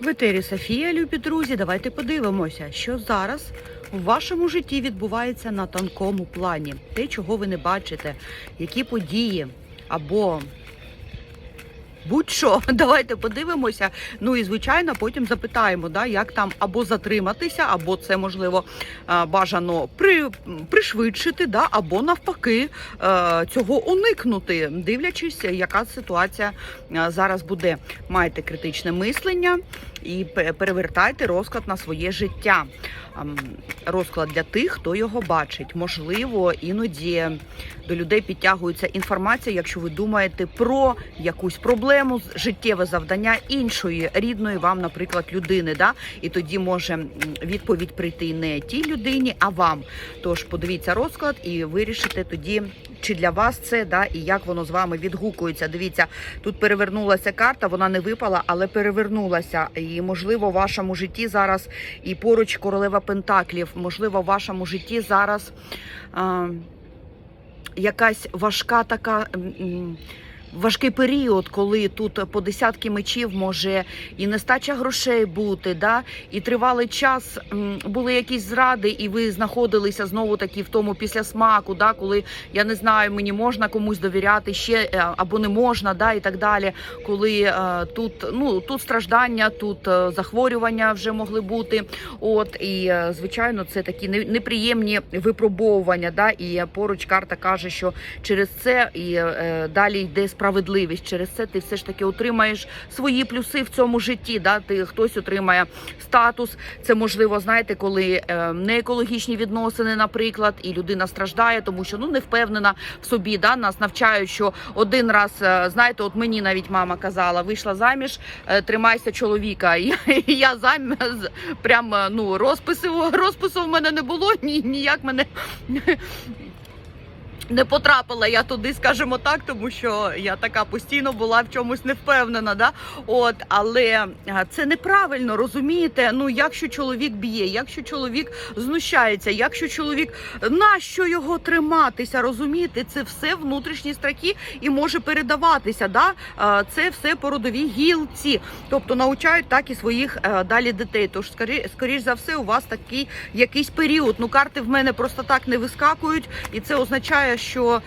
В етері Софія, любі друзі, давайте подивимося, що зараз у вашому житті відбувається на тонкому плані. Те, чого ви не бачите, які події або будь-що. Давайте подивимося. Ну і звичайно, потім запитаємо, да, як там або затриматися, або це можливо е, бажано при, пришвидшити, да, або навпаки е, цього уникнути, дивлячись, яка ситуація е, зараз буде. Майте критичне мислення і перевертайте розклад на своє життя. Розклад для тих, хто його бачить. Можливо, іноді до людей підтягується інформація, якщо ви думаєте про якусь проблему, життєве завдання іншої рідної вам, наприклад, людини. Да? І тоді може відповідь прийти не тій людині, а вам. Tож подивіться розклад і вирішите тоді, чи для вас це да, і як воно з вами відгукується. Дивіться, тут перевернулася карта, вона не випала, але перевернулася. І можливо, в вашому житті зараз і поруч королева Пентаклів, можливо, в вашому житті зараз. А, якась важка така. м, Важкий період, коли тут по десятки мечів може і нестача грошей бути, да? і тривалий час були якісь зради, і ви знаходилися знову таки в тому після смаку, да? коли я не знаю, мені можна комусь довіряти ще е, або не можна, да? і так далі. Коли е, тут ну тут страждання, тут е, захворювання вже могли бути. От і е, звичайно, це такі неприємні випробовування. Да? І поруч карта каже, що через це і е, далі йде справедливість. Через це ти все ж таки отримаєш свої плюси в цьому житті. Да? Ти хтось отримає статус. Це можливо, знаєте, коли е, не екологічні відносини, наприклад, і людина страждає, тому що ну не впевнена в собі. Да? Нас навчають, що один раз е, знаєте, от мені навіть мама казала, вийшла заміж, е, тримайся чоловіка. І я зам з- прям ну розпису розпису в мене не було. Ні, ніяк мене. Не потрапила я туди, скажімо так, тому що я така постійно була в чомусь не впевнена. Да? От, але це неправильно, розумієте? Ну, якщо чоловік б'є, якщо чоловік знущається, якщо чоловік нащо його триматися, розумієте? Це все внутрішні страхи і може передаватися. Да? Це все по родовій гілці. Тобто навчають так і своїх е, далі дітей. Тож, скорі, скоріш за все, у вас такий якийсь період. Ну, карти в мене просто так не вискакують, і це означає, що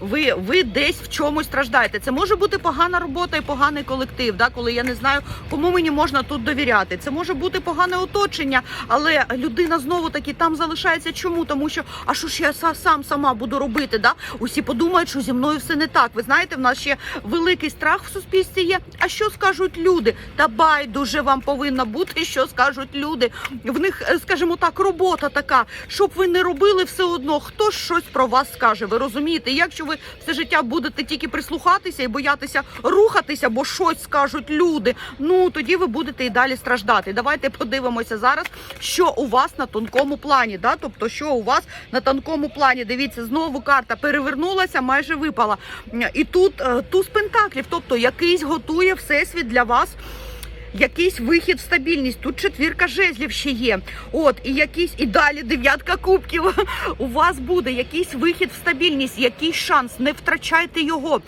ви, ви десь в чомусь страждаєте. Це може бути погана робота і поганий колектив, да, коли я не знаю, кому мені можна тут довіряти. Це може бути погане оточення, але людина знову таки там залишається. Чому? Тому що а що ж я са- сам сама буду робити? Да? Усі подумають, що зі мною все не так. Ви знаєте, в нас ще великий страх в суспільстві є. А що скажуть люди? Та байдуже вам повинна бути, що скажуть люди. В них, е, скажімо так, робота така, щоб ви не робили все одно, хто щось про вас скаже. Ви розумієте? Якщо ви все життя будете тільки прислухатися і боятися рухатися, бо щось скажуть люди, ну тоді ви будете і далі страждати. Давайте подивимося зараз, що у вас на тонкому плані. Да? Тобто, що у вас на тонкому плані. Дивіться, знову карта перевернулася, майже випала. І тут е, туз пентаклів, тобто якийсь готує всесвіт для вас. Якийсь вихід в стабільність. Тут четвірка жезлів ще є. От, і якийсь, і далі дев'ятка кубків. У вас буде якийсь вихід в стабільність, якийсь шанс. Не втрачайте його.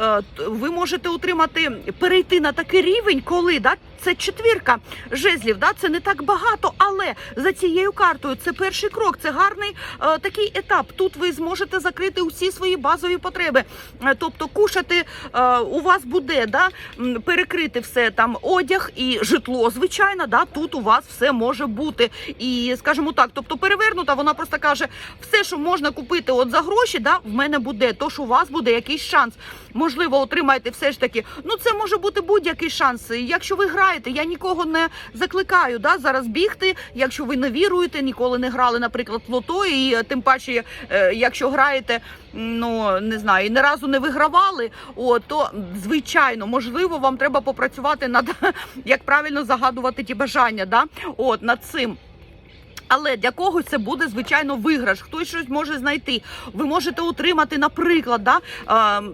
Е, Ви можете отримати, перейти на такий рівень, коли да, це четвірка жезлів. Да, це не так багато, але за цією картою це перший крок. Це гарний е, такий етап. Тут ви зможете закрити усі свої базові потреби. Е, Тобто, кушати е, у вас буде да, перекрити все там одяг і житло. Звичайно, да, тут у вас все може бути. І скажімо так, тобто перевернута, вона просто каже, все, що можна купити от за гроші, да, в мене буде. Тож у вас буде якийсь шанс. Можливо, отримаєте все ж таки. Ну, це може бути будь-який шанс. Якщо ви граєте, я нікого не закликаю да, зараз бігти. Якщо ви не віруєте, ніколи не грали, наприклад, в лото, і е, тим паче, е, якщо граєте, ну не знаю, і не разу не вигравали, о, то звичайно, можливо, вам треба попрацювати над як правильно загадувати ті бажання, да? От над цим. Але для когось це буде звичайно виграш. Хтось щось може знайти. Ви можете отримати, наприклад, да,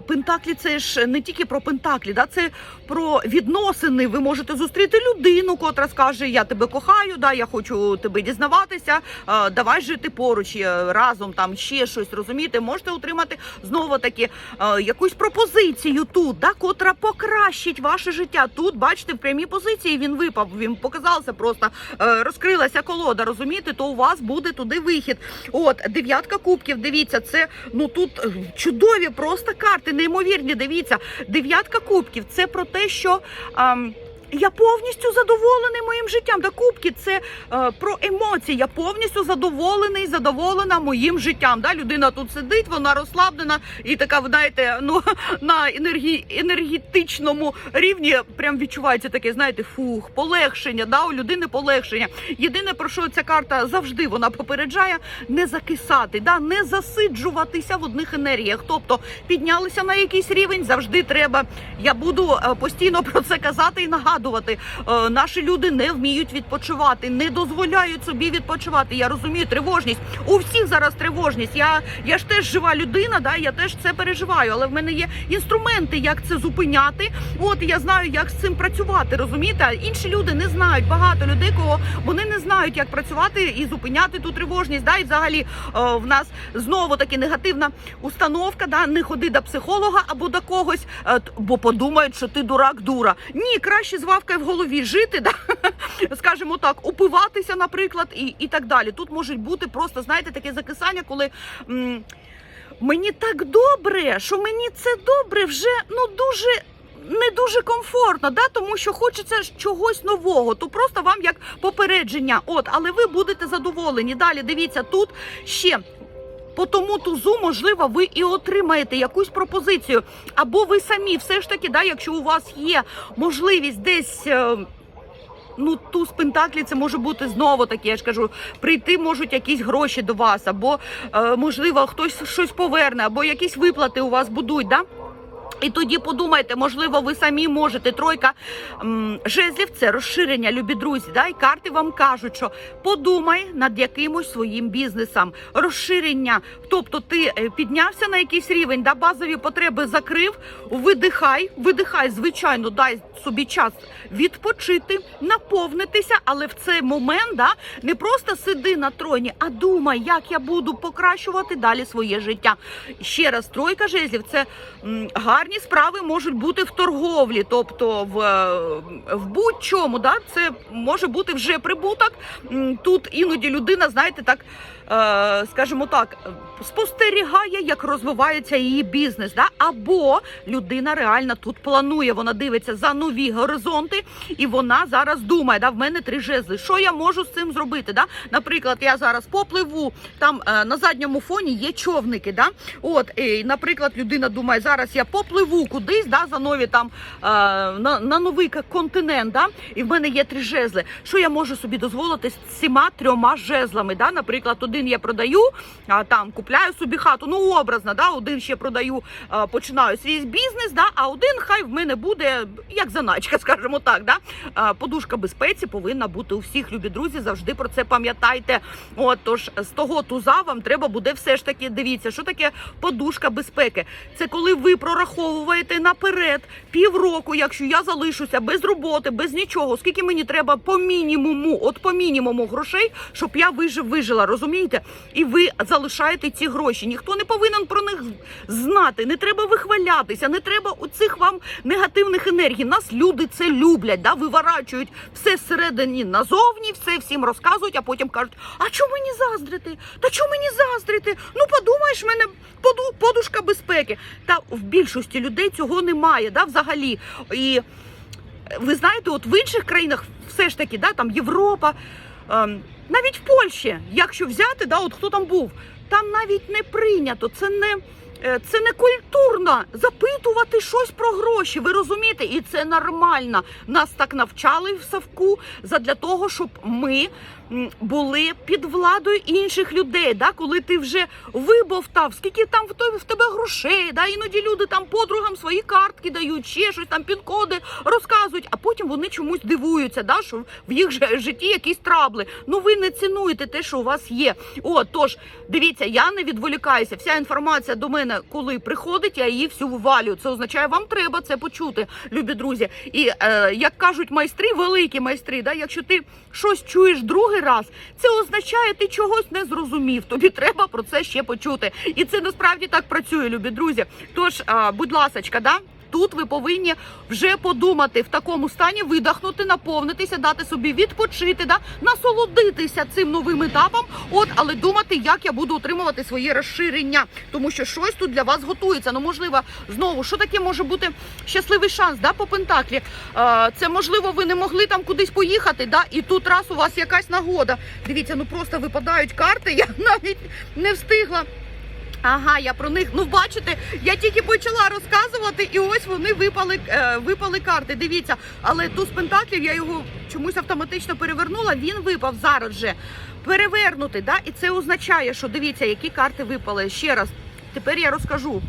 пентаклі це ж не тільки про пентаклі, да, це про відносини. Ви можете зустріти людину, котра скаже: Я тебе кохаю, да, я хочу тебе дізнаватися. давай жити поруч е, разом, там ще щось розумієте. Можете отримати знову таки е, якусь пропозицію тут, да, котра покращить ваше життя. Тут бачите, в прямій позиції він випав. Він показався просто е, розкрилася колода. Розумієте, то у вас буде туди вихід. От дев'ятка кубків. Дивіться, це ну тут чудові просто карти, неймовірні. Дивіться, дев'ятка кубків. Це про те, що. ем, я повністю задоволений моїм життям. Да, кубки це е, про емоції. Я повністю задоволений, задоволена моїм життям. Да, людина тут сидить, вона розслаблена і така, ви знаєте, ну на енергі, енергетичному рівні прям відчувається таке, знаєте, фух, полегшення. Да, у людини полегшення. Єдине про що ця карта завжди вона попереджає не закисати, да, не засиджуватися в одних енергіях. Тобто піднялися на якийсь рівень, завжди треба. Я буду е, постійно про це казати і нагадувати. Е, Наші люди не вміють відпочивати, не дозволяють собі відпочивати. Я розумію тривожність. У всіх зараз тривожність. Я, я ж теж жива людина, да, я теж це переживаю, але в мене є інструменти, як це зупиняти. От я знаю, як з цим працювати. Розумієте? Інші люди не знають. Багато людей, кого вони не знають, як працювати і зупиняти ту тривожність. Да, і взагалі е, в нас знову таки негативна установка. Да, не ходи до психолога або до когось, е, бо подумають, що ти дурак, дура. Ні, краще з вавкою в голові жити, да, скажімо так, упиватися, наприклад, і, і так далі. Тут можуть бути просто, знаєте, таке закисання, коли. м, Мені так добре, що мені це добре вже ну дуже. Не дуже комфортно, да, тому що хочеться чогось нового, то просто вам як попередження. От, але ви будете задоволені. Далі дивіться, тут ще по тому тузу, можливо, ви і отримаєте якусь пропозицію. Або ви самі, все ж таки, да, якщо у вас є можливість десь. е, Ну, туз пентаклі це може бути знову таке. Я ж кажу, прийти можуть якісь гроші до вас, або е, можливо хтось щось поверне, або якісь виплати у вас будуть. Да? І тоді подумайте, можливо, ви самі можете. Тройка жезлів це розширення, любі друзі. Да? І карти вам кажуть, що подумай над якимось своїм бізнесом. Розширення. Тобто ти е, піднявся на якийсь рівень, да, базові потреби закрив, видихай, видихай, звичайно, дай собі час відпочити, наповнитися, але в цей момент да, не просто сиди на троні, а думай, як я буду покращувати далі своє життя. Ще раз, тройка жезлів це м, гарні справи можуть бути в торговлі, тобто в, е, в будь-чому. Да? Це може бути вже прибуток. Тут іноді людина, знаєте, так. Е, Скажімо так, спостерігає, як розвивається її бізнес, да? або людина реально тут планує, вона дивиться за нові горизонти, і вона зараз думає, да, в мене три жезли. Що я можу з цим зробити? Да? Наприклад, я зараз попливу, там е, на задньому фоні є човники. Да? От, і, наприклад, людина думає, зараз я попливу кудись, да, за нові там е, на, на новий континент, да? і в мене є три жезли. Що я можу собі дозволити з цими трьома жезлами? Да? Наприклад, один я продаю, а там купляю собі хату. Ну, образно, да? один ще продаю, е, починаю свій бізнес, да? а один хай в мене буде як заначка, скажімо так. Да? Е, Подушка безпеці повинна бути у всіх, любі друзі. Завжди про це пам'ятайте. От тож з того туза вам треба буде все ж таки дивіться, що таке подушка безпеки. Це коли ви прораховуєте наперед півроку, якщо я залишуся без роботи, без нічого, скільки мені треба по мінімуму, от по мінімуму грошей, щоб я вижив, вижила, розумієте? І ви залишаєте ці гроші. Ніхто не повинен про них знати. Не треба вихвалятися, не треба оцих вам негативних енергій. Нас люди це люблять, да? виворачують все зсередині назовні, все всім розказують, а потім кажуть: а чому мені заздрити? Та чому мені заздрити? Ну подумаєш, мене подушка безпеки. Та в більшості людей цього немає, да, взагалі. І ви знаєте, от в інших країнах все ж таки, да, там Європа, ем, навіть в Польщі, якщо взяти, да, от хто там був, там навіть не прийнято. Це не Це не культурно запитувати щось про гроші. Ви розумієте? І це нормально. Нас так навчали в Савку задля того, щоб ми були під владою інших людей. Да? Коли ти вже вибовтав, скільки там в тебе, в тебе грошей, да? іноді люди там подругам свої картки дають, ще щось там пін-коди розказують, а потім вони чомусь дивуються, да? що в їх житті якісь трабли. Ну ви не цінуєте те, що у вас є. О, тож дивіться, я не відволікаюся. Вся інформація до мене, коли приходить, я її всю вивалюю. Це означає, вам треба це почути, любі друзі. І е, як кажуть майстри, великі майстри, да, якщо ти щось чуєш другий раз, це означає, ти чогось не зрозумів. Тобі треба про це ще почути. І це насправді так працює, любі друзі. Тож, е, будь ласочка, да. Тут ви повинні вже подумати в такому стані, видихнути, наповнитися, дати собі відпочити, да насолодитися цим новим етапом. От, але думати, як я буду отримувати своє розширення, тому що щось тут для вас готується. Ну, можливо, знову що таке може бути щасливий шанс, да, по пентаклі. Це можливо, ви не могли там кудись поїхати, да, і тут раз у вас якась нагода. Дивіться, ну просто випадають карти. Я навіть не встигла. Ага, я про них. Ну, бачите, я тільки почала розказувати, і ось вони випали, е, випали карти. Дивіться, але туз пентаклів я його чомусь автоматично перевернула. Він випав зараз же перевернути. Да? І це означає, що дивіться, які карти випали. Ще раз, тепер я розкажу.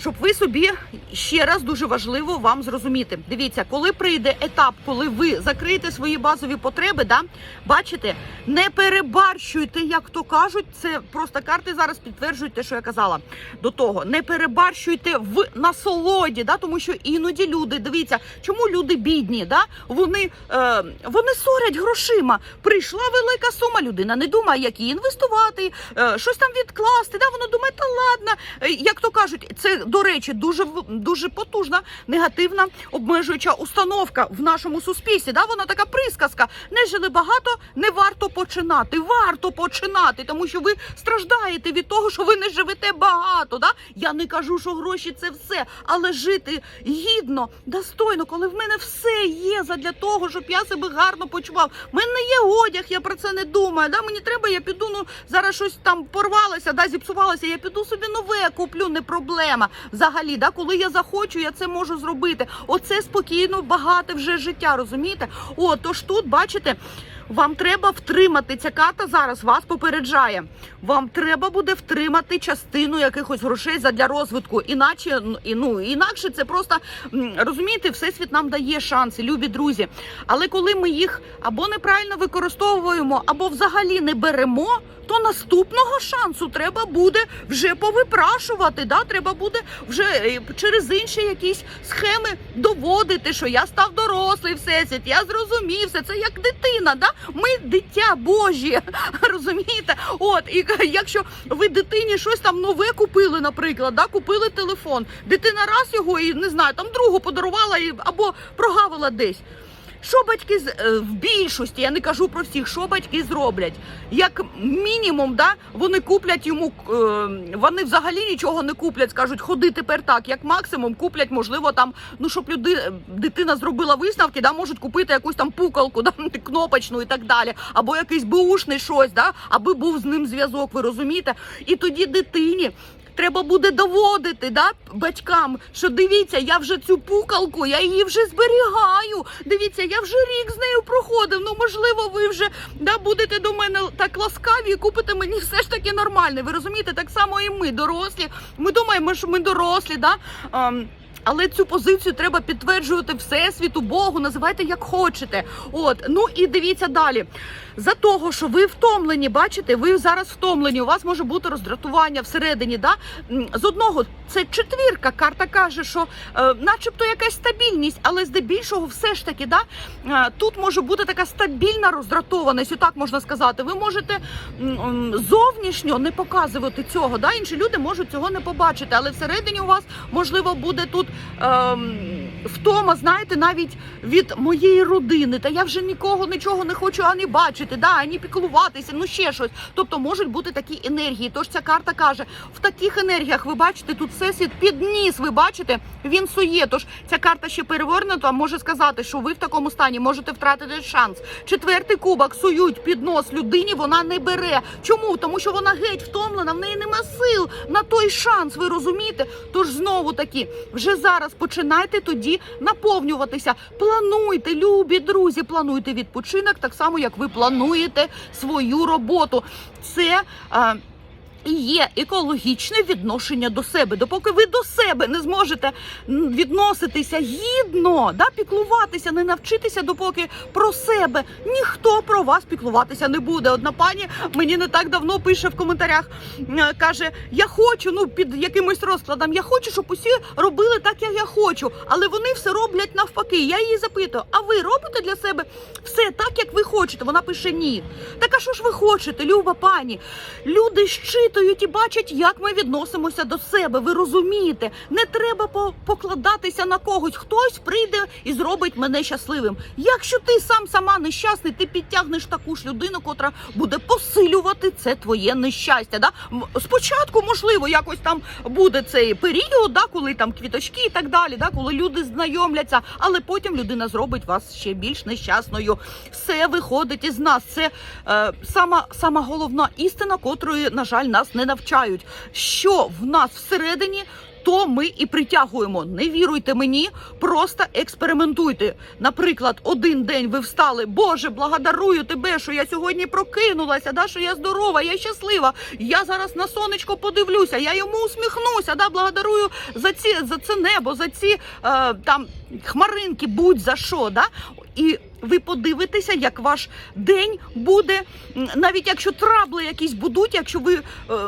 Щоб ви собі ще раз дуже важливо вам зрозуміти. Дивіться, коли прийде етап, коли ви закриєте свої базові потреби, да, бачите, не перебарщуйте, як то кажуть, це просто карти зараз підтверджують те, що я казала до того. Не перебарщуйте в насолоді, да, тому що іноді люди, дивіться, чому люди бідні, да, вони, е, вони сорять грошима. Прийшла велика сума, людина не думає, як її інвестувати, е, щось там відкласти. Да, воно думає, та ладно, Е, як то кажуть, це до речі, дуже в- дуже потужна негативна обмежуюча установка в нашому суспільстві. Да, вона така присказка. Не жили багато, не варто починати. Варто починати, тому що ви страждаєте від того, що ви не живете багато. Да? Я не кажу, що гроші це все, але жити гідно, достойно, коли в мене все є задля того, щоб я себе гарно почував. У мене є одяг, я про це не думаю. Да? Мені треба, я піду. Ну зараз щось там порвалося, да, зіпсувалося. Я піду собі нове куплю, не проблема. Взагалі, да, коли я захочу, я це можу зробити. Оце спокійно, багате вже життя, розумієте? О, тож тут бачите. Вам треба втримати ця карта зараз вас попереджає. Вам треба буде втримати частину якихось грошей задля розвитку. Іначе ну, інакше це просто розумієте, всесвіт нам дає шанси, любі друзі. Але коли ми їх або неправильно використовуємо, або взагалі не беремо, то наступного шансу треба буде вже повипрашувати. Да? Треба буде вже е, через інші якісь схеми доводити, що я став дорослий всесвіт, я зрозумів все. Це як дитина. Да? Ми дитя Божі, розумієте? От і якщо ви дитині щось там нове купили, наприклад, да? купили телефон, дитина раз його і не знаю, там другу подарувала і або прогавила десь. Що батьки з- е, в більшості, я не кажу про всіх, що батьки зроблять? Як мінімум, да, вони куплять йому, е, вони взагалі нічого не куплять, скажуть, ходи тепер так. Як максимум куплять, можливо, там, ну щоб люди, дитина зробила висновки, да, можуть купити якусь там пукалку, да, кнопочну і так далі, або якийсь бушний щось, да, аби був з ним зв'язок, ви розумієте? І тоді дитині. Треба буде доводити да, батькам, що дивіться, я вже цю пукалку, я її вже зберігаю. Дивіться, я вже рік з нею проходив. Ну можливо, ви вже да, будете до мене так ласкаві і купите мені все ж таки нормальне. Ви розумієте, так само і ми дорослі. Ми думаємо, що ми дорослі, да. ем, але цю позицію треба підтверджувати всесвіту, Богу, називайте як хочете. От ну і дивіться далі. За того, що ви втомлені, бачите, ви зараз втомлені. У вас може бути роздратування всередині. Да? З одного це четвірка. Карта каже, що е, начебто якась стабільність, але здебільшого, все ж таки, да, е, тут може бути така стабільна роздратованість, отак можна сказати. Ви можете м, зовнішньо не показувати цього. Да? Інші люди можуть цього не побачити, але всередині у вас можливо буде тут. ем, втома, знаєте, навіть від моєї родини. Та я вже нікого нічого не хочу ані бачити, да, ані піклуватися, ну ще щось. Тобто можуть бути такі енергії. Тож ця карта каже, в таких енергіях ви бачите, тут всесвіт підніс, ви бачите, він сує. Тож ця карта ще перевернута, може сказати, що ви в такому стані можете втратити шанс. Четвертий кубок сують під нос людині, вона не бере. Чому? Тому що вона геть втомлена, в неї нема сил на той шанс. Ви розумієте? Тож знову таки, вже зараз починайте тоді наповнюватися. Плануйте, любі друзі, плануйте відпочинок, так само як ви плануєте свою роботу. Це. І є екологічне відношення до себе. Допоки ви до себе не зможете відноситися гідно, да, піклуватися, не навчитися, допоки про себе ніхто про вас піклуватися не буде. Одна пані мені не так давно пише в коментарях, каже: Я хочу, ну під якимось розкладом, я хочу, щоб усі робили так, як я хочу, але вони все роблять навпаки. Я її запитую: а ви робите для себе все так, як ви хочете? Вона пише ні. Так а що ж ви хочете, люба пані? Люди щитують і бачать, як ми відносимося до себе. Ви розумієте, не треба покладатися на когось. Хтось прийде і зробить мене щасливим. Якщо ти сам сама нещасний, ти підтягнеш таку ж людину, котра буде посилювати це твоє нещастя. Да? Спочатку, можливо, якось там буде цей період, да, коли там квіточки і так далі, да, коли люди знайомляться, але потім людина зробить вас ще більш нещасною. Все виходить із нас. Це е, сама, сама головна істина, котрої, на жаль, нас не навчають. Що в нас всередині. То ми і притягуємо. Не віруйте мені, просто експериментуйте. Наприклад, один день ви встали. Боже, благодарую тебе, що я сьогодні прокинулася, да, що я здорова, я щаслива. Я зараз на сонечко подивлюся, я йому усміхнуся. Да, благодарую за ці за це небо, за ці е, там хмаринки, будь за що. Да? І ви подивитеся, як ваш день буде, навіть якщо трабли якісь будуть, якщо ви е,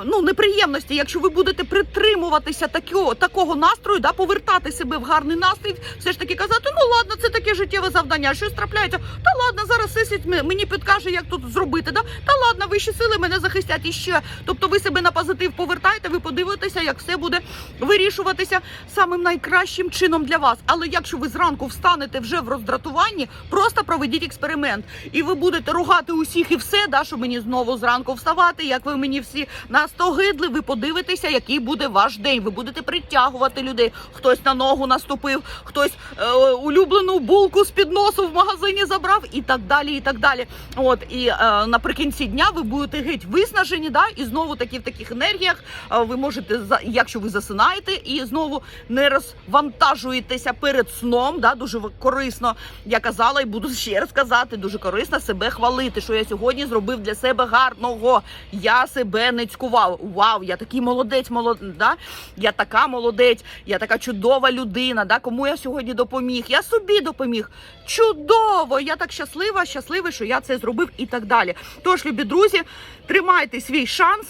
ну неприємності, якщо ви будете притримуватися такого, такого настрою, да, повертати себе в гарний настрій, все ж таки казати, ну ладно, це таке життєве завдання, щось трапляється. Та ладно, зараз сесід мені підкаже, як тут зробити. Да? Та ладно, вищі сили мене захистять іще. Тобто ви себе на позитив повертаєте, ви подивитеся, як все буде вирішуватися самим найкращим чином для вас. Але якщо ви зранку встанете вже в роздратуванні, просто проведіть експеримент, і ви будете ругати усіх і все, да, що мені знову зранку вставати, як ви мені всі настогидли, ви подивитеся, який буде ваш день. Ви будете притягувати людей. Хтось на ногу наступив, хтось е, улюблену булку з під носу в магазині забрав, і так далі. І так далі. От і е, наприкінці дня ви будете геть виснажені, да, і знову таки в таких енергіях е, ви можете якщо ви засинаєте і знову не розвантажуєтеся перед сном. Да, дуже корисно. Я казала і буду ще раз казати, дуже корисно себе хвалити, що я сьогодні зробив для себе гарного. Я себе не цькував. Вау, я такий молодець, молод... да? я така молодець, я така чудова людина. Да? Кому я сьогодні допоміг? Я собі допоміг. Чудово! Я так щаслива, щасливий, що я це зробив і так далі. Тож, любі друзі, тримайте свій шанс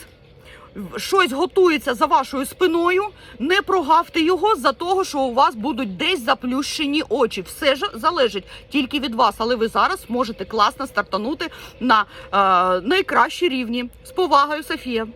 щось готується за вашою спиною, не прогавте його за того, що у вас будуть десь заплющені очі. Все ж залежить тільки від вас, але ви зараз можете класно стартанути на е, найкращі рівні. З повагою, Софія.